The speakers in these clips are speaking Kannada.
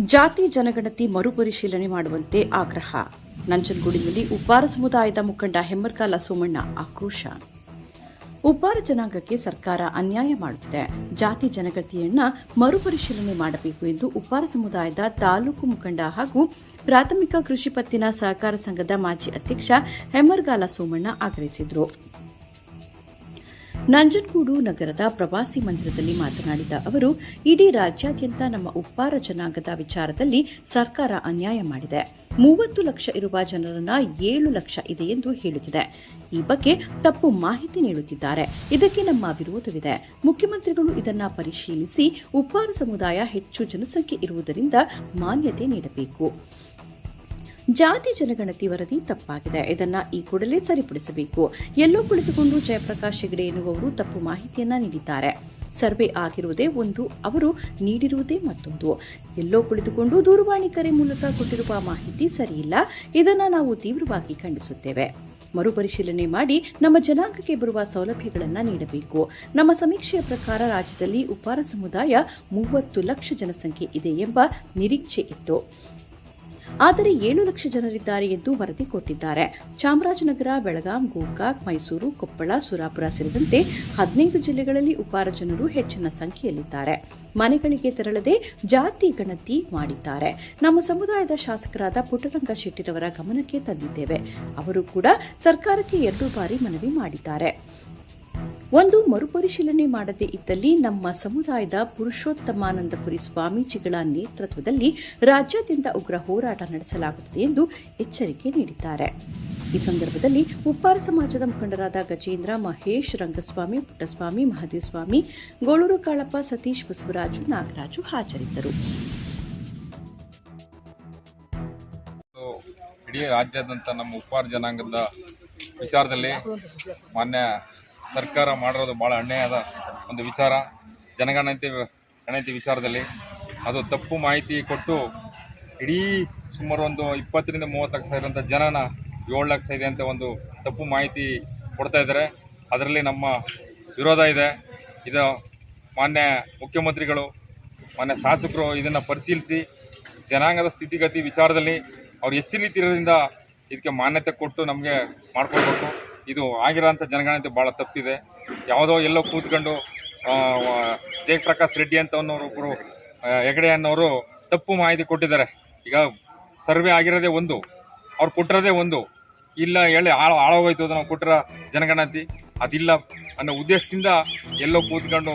ಜಾತಿ ಜನಗಣತಿ ಮರುಪರಿಶೀಲನೆ ಮಾಡುವಂತೆ ಆಗ್ರಹ. ನಂಜನಗೂಡಿನಲ್ಲಿ ಉಪ್ಪಾರ ಸಮುದಾಯದ ಮುಖಂಡ ಹೆಮ್ಮರ್ಕಾಲ ಸೋಮಣ್ಣ ಆಕ್ರೋಶ. ಉಪ್ಪಾರ ಜನಾಂಗಕ್ಕೆ ಸರ್ಕಾರ ಅನ್ಯಾಯ ಮಾಡುತ್ತಿದೆ. ಜಾತಿ ಜನಗಣತಿಯನ್ನ ಮರುಪರಿಶೀಲನೆ ಮಾಡಬೇಕು ಎಂದು ಉಪ್ಪಾರ ಸಮುದಾಯದ ತಾಲೂಕು ಮುಖಂಡ ಹಾಗೂ ಪ್ರಾಥಮಿಕ ಕೃಷಿ ಪತ್ತಿನ ಸಹಕಾರ ಸಂಘದ ಮಾಜಿ ಅಧ್ಯಕ್ಷ ಹೆಮ್ಮರ್ಗಾಲ ಸೋಮಣ್ಣ ಆಗ್ರಹಿಸಿದರು. ನಂಜನಗೂಡು ನಗರದ ಪ್ರವಾಸಿ ಮಂದಿರದಲ್ಲಿ ಮಾತನಾಡಿದ ಅವರು, ಇಡೀ ರಾಜ್ಯಾದ್ಯಂತ ನಮ್ಮ ಉಪ್ಪಾರ ಜನಾಂಗದ ವಿಚಾರದಲ್ಲಿ ಸರ್ಕಾರ ಅನ್ಯಾಯ ಮಾಡಿದೆ. ಮೂವತ್ತು ಲಕ್ಷ ಇರುವ ಜನರನ್ನ ಏಳು ಲಕ್ಷ ಇದೆ ಎಂದು ಹೇಳುತ್ತಿದೆ. ಈ ಬಗ್ಗೆ ತಪ್ಪು ಮಾಹಿತಿ ನೀಡುತ್ತಿದ್ದಾರೆ. ಇದಕ್ಕೆ ನಮ್ಮ ವಿರೋಧವಿದೆ. ಮುಖ್ಯಮಂತ್ರಿಗಳು ಇದನ್ನ ಪರಿಶೀಲಿಸಿ ಉಪ್ಪಾರ ಸಮುದಾಯ ಹೆಚ್ಚು ಜನಸಂಖ್ಯೆ ಇರುವುದರಿಂದ ಮಾನ್ಯತೆ ನೀಡಬೇಕು. ಜಾತಿ ಜನಗಣತಿ ವರದಿ ತಪ್ಪಾಗಿದೆ. ಇದನ್ನು ಈ ಕೂಡಲೇ ಸರಿಪಡಿಸಬೇಕು. ಎಲ್ಲೋ ಕುಳಿತುಕೊಂಡು ಜಯಪ್ರಕಾಶ್ ಹೆಗಡೆ ಎನ್ನುವವರು ತಪ್ಪು ಮಾಹಿತಿಯನ್ನ ನೀಡಿದ್ದಾರೆ. ಸರ್ವೆ ಆಗಿರುವುದೇ ಒಂದು, ಅವರು ನೀಡಿರುವುದೇ ಮತ್ತೊಂದು. ಎಲ್ಲೋ ಕುಳಿತುಕೊಂಡು ದೂರವಾಣಿ ಕರೆ ಮೂಲಕ ಕೊಟ್ಟಿರುವ ಮಾಹಿತಿ ಸರಿಯಿಲ್ಲ. ಇದನ್ನು ನಾವು ತೀವ್ರವಾಗಿ ಖಂಡಿಸುತ್ತೇವೆ. ಮರುಪರಿಶೀಲನೆ ಮಾಡಿ ನಮ್ಮ ಜನಾಂಗಕ್ಕೆ ಬರುವ ಸೌಲಭ್ಯಗಳನ್ನು ನೀಡಬೇಕು. ನಮ್ಮ ಸಮೀಕ್ಷೆಯ ಪ್ರಕಾರ ರಾಜ್ಯದಲ್ಲಿ ಉಪ್ಪಾರ ಸಮುದಾಯ ಮೂವತ್ತು ಲಕ್ಷ ಜನಸಂಖ್ಯೆ ಇದೆ ಎಂಬ ನಿರೀಕ್ಷೆ ಇತ್ತು. ಆದರೆ ಏಳು ಲಕ್ಷ ಜನರಿದ್ದಾರೆ ಎಂದು ವರದಿ ಕೊಟ್ಟಿದ್ದಾರೆ. ಚಾಮರಾಜನಗರ, ಬೆಳಗಾಂ, ಗೋಕಾಕ್, ಮೈಸೂರು, ಕೊಪ್ಪಳ, ಸುರಾಪುರ ಸೇರಿದಂತೆ ಹದಿನೈದು ಜಿಲ್ಲೆಗಳಲ್ಲಿ ಉಪಾರ ಜನರು ಹೆಚ್ಚಿನ ಸಂಖ್ಯೆಯಲ್ಲಿದ್ದಾರೆ. ಮನೆಗಳಿಗೆ ತೆರಳದೆ ಜಾತಿ ಗಣತಿ ಮಾಡಿದ್ದಾರೆ. ನಮ್ಮ ಸಮುದಾಯದ ಶಾಸಕರಾದ ಪುಟ್ಟರಂಗ ಶೆಟ್ಟಿರವರ ಗಮನಕ್ಕೆ ತಂದಿದ್ದೇವೆ. ಅವರು ಕೂಡ ಸರ್ಕಾರಕ್ಕೆ ಎರಡು ಬಾರಿ ಮನವಿ ಮಾಡಿದ್ದಾರೆ. ಒಂದು ಮರುಪರಿಶೀಲನೆ ಮಾಡದೇ ಇದ್ದಲ್ಲಿ ನಮ್ಮ ಸಮುದಾಯದ ಪುರುಷೋತ್ತಮಾನಂದಪುರಿ ಸ್ವಾಮೀಜಿಗಳ ನೇತೃತ್ವದಲ್ಲಿ ರಾಜ್ಯಾದ್ಯಂತ ಉಗ್ರ ಹೋರಾಟ ನಡೆಸಲಾಗುತ್ತದೆ ಎಂದು ಎಚ್ಚರಿಕೆ ನೀಡಿದ್ದಾರೆ. ಈ ಸಂದರ್ಭದಲ್ಲಿ ಉಪ್ಪಾರ ಸಮಾಜದ ಮುಖಂಡರಾದ ಗಜೇಂದ್ರ, ಮಹೇಶ್, ರಂಗಸ್ವಾಮಿ, ಪುಟ್ಟಸ್ವಾಮಿ, ಮಹದೇವಸ್ವಾಮಿ, ಗೋಳೂರು ಕಾಳಪ್ಪ, ಸತೀಶ್ ಬಸವರಾಜು, ನಾಗರಾಜು ಹಾಜರಿದ್ದರು. ಇಡೀ ರಾಜ್ಯಾದ್ಯಂತ ನಮ್ಮ ಉಪ್ಪಾರ ಜನಾಂಗದ ವಿಚಾರದಲ್ಲಿ ಮಾನ್ಯ ಸರ್ಕಾರ ಮಾಡಿರೋದು ಭಾಳ ಅನ್ಯಾಯದ ಒಂದು ವಿಚಾರ. ಜನಗಣತಿ, ಗಣತಿ ವಿಚಾರದಲ್ಲಿ ಅದು ತಪ್ಪು ಮಾಹಿತಿ ಕೊಟ್ಟು ಇಡೀ ಸುಮಾರು ಒಂದು ಇಪ್ಪತ್ತರಿಂದ ಮೂವತ್ತು ಲಕ್ಷ ಇರೋಂಥ ಜನನ ಏಳು ಲಕ್ಷ ಇದೆ ಅಂತ ಒಂದು ತಪ್ಪು ಮಾಹಿತಿ ಕೊಡ್ತಾ ಇದ್ದಾರೆ. ಅದರಲ್ಲಿ ನಮ್ಮ ವಿರೋಧ ಇದೆ. ಇದು ಮಾನ್ಯ ಮುಖ್ಯಮಂತ್ರಿಗಳು, ಮಾನ್ಯ ಶಾಸಕರು ಇದನ್ನು ಪರಿಶೀಲಿಸಿ ಜನಾಂಗದ ಸ್ಥಿತಿಗತಿ ವಿಚಾರದಲ್ಲಿ ಅವ್ರು ಹೆಚ್ಚಿನ ಎಚ್ಚರಿತಿರೋದ್ರಿಂದ ಇದಕ್ಕೆ ಮಾನ್ಯತೆ ಕೊಟ್ಟು ನಮಗೆ ಮಾಡ್ಕೊಳ್ಬೇಕು ಇದು ಆಗಿರೋಂಥ ಜನಗಣತಿ ಭಾಳ ತಪ್ಪಿದೆ. ಯಾವುದೋ ಎಲ್ಲೋ ಕೂತ್ಕೊಂಡು ಜಯಪ್ರಕಾಶ್ ರೆಡ್ಡಿ ಅಂತ ಒಬ್ಬರು ಹೆಗಡೆ ಅನ್ನೋರು ತಪ್ಪು ಮಾಹಿತಿ ಕೊಟ್ಟಿದ್ದಾರೆ. ಈಗ ಸರ್ವೆ ಆಗಿರೋದೇ ಒಂದು, ಅವ್ರು ಕೊಟ್ಟಿರೋದೇ ಒಂದು. ಇಲ್ಲ ಹೇಳಿ ಹಾಳು ಹಾಳಾಗೋಯ್ತು ನಾವು ಕೊಟ್ಟಿರೋ ಜನಗಣತಿ, ಅದಿಲ್ಲ ಅನ್ನೋ ಉದ್ದೇಶದಿಂದ ಎಲ್ಲೋ ಕೂತ್ಕೊಂಡು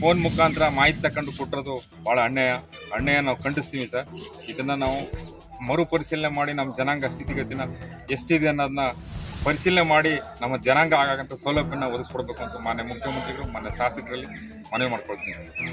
ಫೋನ್ ಮುಖಾಂತರ ಮಾಹಿತಿ ತಗೊಂಡು ಕೊಟ್ಟಿರೋದು ಭಾಳ ಅನ್ಯಾಯ. ಅನ್ಯಾಯ ನಾವು ಖಂಡಿಸ್ತೀವಿ ಸರ್. ಇದನ್ನು ನಾವು ಮರುಪರಿಶೀಲನೆ ಮಾಡಿ ನಮ್ಮ ಜನಾಂಗ ಸ್ಥಿತಿಗತಿನ ಎಷ್ಟಿದೆ ಅನ್ನೋದನ್ನ ಪರಿಶೀಲನೆ ಮಾಡಿ ನಮ್ಮ ಜನಾಂಗ ಆಗಾಗಂಥ ಸೌಲಭ್ಯನ ಒದಗಿಸ್ಕೊಡ್ಬೇಕು ಅಂತ ಮಾನ್ಯ ಮುಖ್ಯಮಂತ್ರಿಗಳು ಮಾನ್ಯ ಶಾಸಕರಲ್ಲಿ ಮನವಿ ಮಾಡ್ಕೊಳ್ತೀನಿ.